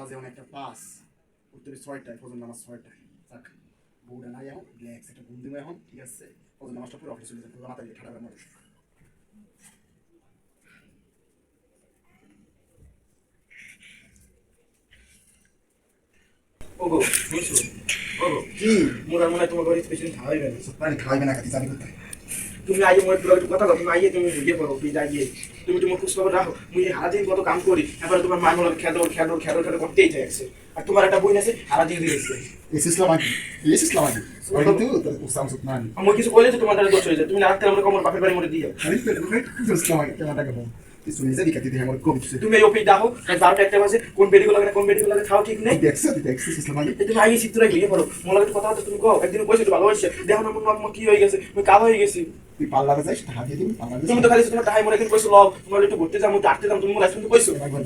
বাজে অনেক একটা পাস উত্তরে ছয়টায় ফজর নামাজ ছয়টায় যাক বউটা নাই এখন রিল্যাক্স একটা ঘুম দিব এখন ঠিক আছে ফজর নামাজটা পুরো অফিসে চলে যাবে মাথা দিয়ে ঠাডা মানুষ ওগো বুঝছ ওগো কি মোর মনে তোমার ঘরে স্পেশালি খাওয়াই না মানে খাওয়াইবে না খাতি জানি কোথায় তুমি আইয়ে মোর ব্লগে কথা কথা তুমি আইয়ে তুমি ইয়ে করো বিদায় গিয়ে তুমি তোমার খোঁজ খবর রাখো মুই হারাদিন কত কাম করি এবারে তোমার মায়ের মনে খেদর খেদর খেদর খেদর করতেই থাকছে আর তোমার একটা বই আছে সারাদিন দিয়েছে এস ইসলাম আগে এস ইসলাম আগে কিন্তু উসাম সুতমান আমার কিছু কইলে তোমার দ্বারা দোষ হয়ে যায়। তুমি রাত্রে আমরা কমর বাপের বাড়ি মরে দিয়ে আমি তো তোর ইসলাম কেমন টাকা একটা কোন বেডিগুলো লাগে না কোন বেডিগুলো লাগে খাও ঠিক নেই। তুই তুমি মোর লাগে কথা তুমি কও একদিন কইছো তো ভালো হয়েছে। দেখো না মোর কি হয়ে গেছে আমি কালো হয়ে গেছি। তুই পার্লারে যাইস টাকা দিয়ে দিবি পার্লারে তুমি তো খালি তোমার তাহাই মনে কিন্তু কইছো লও তোমার একটু ঘুরতে যাব আটতে যাব তুমি মোর আজকে কইছো একবার